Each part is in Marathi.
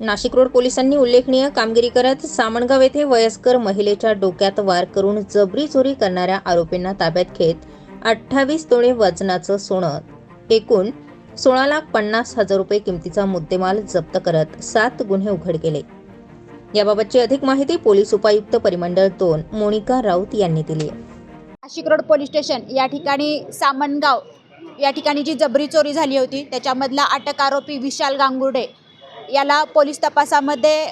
नाशिक रोड पोलिसांनी उल्लेखनीय कामगिरी करत सामणगाव येथे वयस्कर महिलेच्या डोक्यात वार करून जबरी चोरी करणाऱ्या आरोपींना ताब्यात घेत अठ्ठावीस तोळे वजनाचं सोनं एकूण सोळा लाख पन्नास हजार रुपये किमतीचा मुद्देमाल जप्त करत सात गुन्हे उघड केले. याबाबतची अधिक माहिती पोलीस उपायुक्त परिमंडळ दोन मोनिका राऊत यांनी दिली. नाशिक रोड पोलीस स्टेशन या ठिकाणी सामनगाव या ठिकाणी जी जबरी चोरी झाली होती त्याच्यामधला अटक आरोपी विशाल गांगुर्डे याला पोलीस तपासामध्ये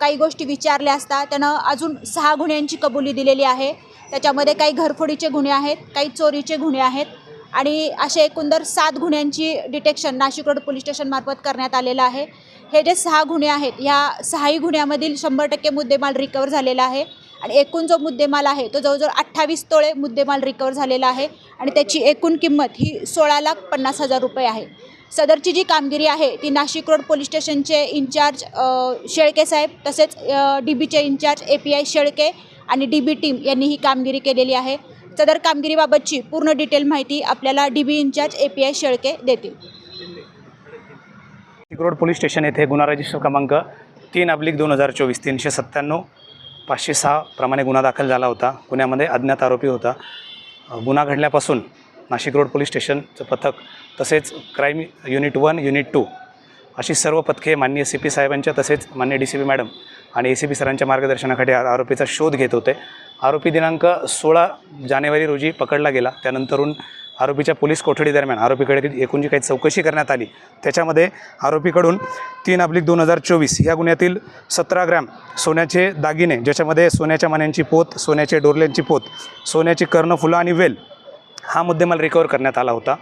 काही गोष्टी विचारल्या असता त्यानं अजून सहा गुन्ह्यांची कबुली दिलेली आहे. त्याच्यामध्ये काही घरफोडीचे गुन्हे आहेत काही चोरीचे गुन्हे आहेत आणि असे एकंदर सात गुन्ह्यांची डिटेक्शन नाशिक रोड पोलीस स्टेशनमार्फत करण्यात आलेलं आहे. हे जे सहा गुन्हे आहेत ह्या सहाही गुन्ह्यामधील शंभर टक्के मुद्देमाल रिकवर झालेला आहे आणि एकूण जो मुद्देमाल आहे तो जवळजवळ अठ्ठावीस तोळे मुद्देमाल रिकवर झालेला आहे आणि त्याची एकूण किंमत ही सोळा लाख पन्नास हजार रुपये आहे. सदरची जी कामगिरी आहे ती नाशिक रोड पोलीस स्टेशनचे इंचार्ज शेळके साहेब तसेच डी बीचे incharge A P I Shelke आणि डी बी टीम यांनी ही कामगिरी केलेली आहे. सदर कामगिरीबाबतची पूर्ण डिटेल माहिती आपल्याला D B incharge A P I Shelke देतील. नाशिक रोड पोलीस स्टेशन येथे गुन्हा रजिस्टर क्रमांक तीन अब्लिक दोन हजार चोवीस तीनशे सत्त्याण्णव पाचशे सहा प्रमाणे गुन्हा दाखल झाला होता. गुन्ह्यामध्ये अज्ञात आरोपी होता. गुन्हा घडल्यापासून नाशिक रोड पोलीस स्टेशनचं पथक तसेच crime unit one unit two अशी सर्व पथके माननीय सी पी साहेबांच्या तसेच मान्य डी सी पी मॅडम आणि ए सी पी सरांच्या मार्गदर्शनाखाली आरोपीचा शोध घेत होते. आरोपी दिनांक सोळा जानेवारी रोजी पकडला गेला. त्यानंतरून आरोपीच्या पोलीस कोठडीदरम्यान आरोपीकडे एकूण जी काही चौकशी करण्यात आली. त्याच्यामध्ये आरोपीकडून तीन अब्लिक दोन हजार चोवीस या गुन्ह्यातील सतरा ग्रॅम सोन्याचे दागिने ज्याच्यामध्ये सोन्याच्या मान्यांची पोत सोन्याचे डोरल्यांची पोत सोन्याची कर्णफुलं आणि वेल हा मुद्देमाल रिकवर करण्यात आला होता.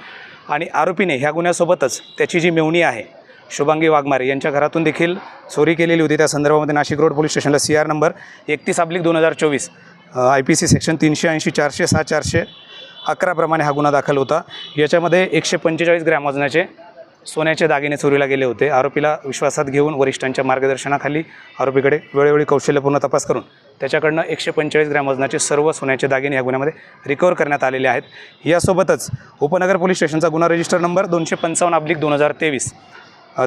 आणि आरोपीने ह्या गुन्ह्यासोबतच त्याची जी मेवणी आहे शुभांगी वाघमारे यांच्या घरातून देखील चोरी केलेली होती. त्या संदर्भामध्ये नाशिक रोड पोलीस स्टेशनला सी आर नंबर एकतीस अब्लिक दोन हजार चोवीस आय पी सी सेक्शन तीनशे ऐंशी चारशे सहा चारशे अकराप्रमाणे हा गुन्हा दाखल होता. याच्यामध्ये एकशे पंचेचाळीस ग्रॅम वजनाचे सोन्याचे दागिने चोरीला गेले होते. आरोपीला विश्वासात घेऊन वरिष्ठांच्या मार्गदर्शनाखाली आरोपीकडे वेळोवेळी कौशल्यपूर्ण तपास करून त्याच्याकडनं एकशे पंचेचाळीस ग्रॅम वजनाचे सर्व सोन्याचे दागिने या गुन्ह्यामध्ये रिकवर करण्यात आलेले आहेत. यासोबतच उपनगर पोलीस स्टेशनचा गुन्हा रजिस्टर नंबर दोनशे पंचावन्न अब्लिक दोन हजार तेवीस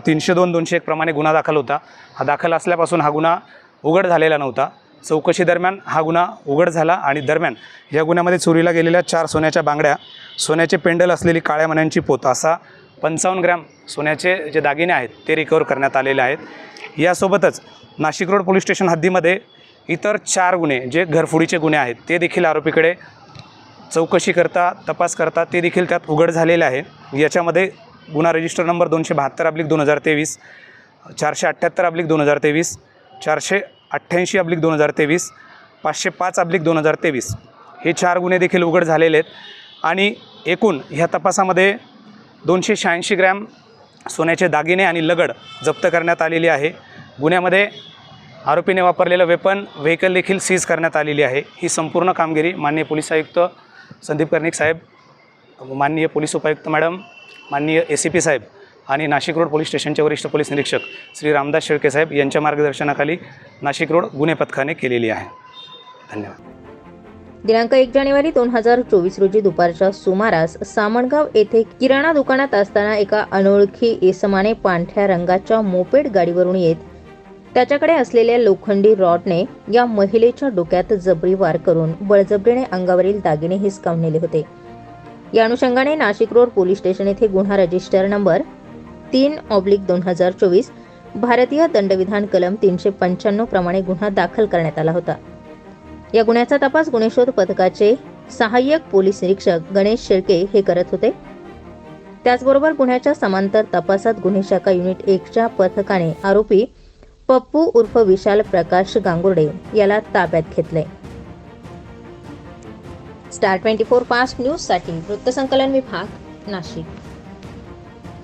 तीनशे दोन दोनशे एक प्रमाणे गुन्हा दाखल होता. हा दाखल असल्यापासून हा गुन्हा उघड झालेला नव्हता. चौकशी दरम्यान हा गुन्हा उघड झाला आणि दरम्यान या गुन्ह्यामध्ये चोरीला गेलेल्या चार सोन्याच्या बांगड्या सोन्याचे पेंडल असलेली काळ्या मण्यांची पोत असा पंचावन्न ग्रॅम सोन्याचे जे दागिने आहेत ते रिकवर करण्यात आलेले आहेत. यासोबतच नाशिक रोड पोलीस स्टेशन हद्दीमध्ये इतर चार गुन्हे जे घरफोडीचे गुन्हे आहेत ते देखील आरोपीकडे चौकशी करता तपास करता ते देखील त्यात उघड झालेले आहे. याच्यामध्ये गुन्हा रजिस्टर नंबर दोनशे बहात्तर अब्लिक दोन हजार तेवीस चारशे अठ्ठ्याहत्तर अब्लिक दोन हजार तेवीस चारशे अठ्ठ्याऐंशी अब्लिक दोन हजार तेवीस पाचशे पाच अब्लिक दोन हजार तेवीस. हे चार गुन्हे देखील उघड झालेले आहेत. आणि एकूण ह्या तपासामध्ये दोनशे शहाऐंशी ग्रॅम सोन्याचे दागिने आणि लगड जप्त करण्यात आलेली आहे. गुन्ह्यामध्ये आरोपीने वापरलेलं वेपन व्हेकल देखील सीज करण्यात आलेली आहे. ही संपूर्ण कामगिरी माननीय पोलीस आयुक्त संदीप कर्णिक साहेब माननीय पोलीस उपायुक्त मॅडम माननीय ए सी पी साहेब आणि नाशिक रोड पोलीस स्टेशनचे वरिष्ठ पोलीस निरीक्षक श्री रामदास शेळके साहेब यांच्या मार्गदर्शनाखाली नाशिक रोड गुन्हे पथकाने केलेली आहे. धन्यवाद. दिनांक एक जानेवारी दोन हजार चोवीस रोजी दुपारच्या सुमारास सामणगाव येथे किराणा दुकानात असताना एका अनोळखी इसमाने पांढऱ्या रंगाच्या मोपेड गाडीवरून येत त्याच्याकडे असलेल्या लोखंडी रॉडने या महिलेच्या डोक्यात जबरी वार करून बळजबरीने अंगावरील दागिने हिसकावून नेले होते. या अनुषंगाने नाशिक रोड पोलीस स्टेशन येथे गुन्हा रजिस्टर नंबर तीन ऑब्लिक दोन हजार चोवीस भारतीय दंडविधान कलम तीनशे पंच्याण्णव प्रमाणे गुन्हा दाखल करण्यात आला होता. या गुन्ह्याचा तपास गुन्हे शोध पथकाचे सहाय्यक पोलीस निरीक्षक गणेश शेळके हे करत होते. त्याचबरोबर गुन्ह्याच्या समांतर तपासात गुन्हे शाखा युनिट एकच्या पथकाने आरोपी पप्पू उर्फ विशाल प्रकाश गांगुर्डे याला ताब्यात घेतले. स्टार ट्वेंटी फोर फास्ट न्यूजसाठी वृत्तसंकलन विभाग नाशिक.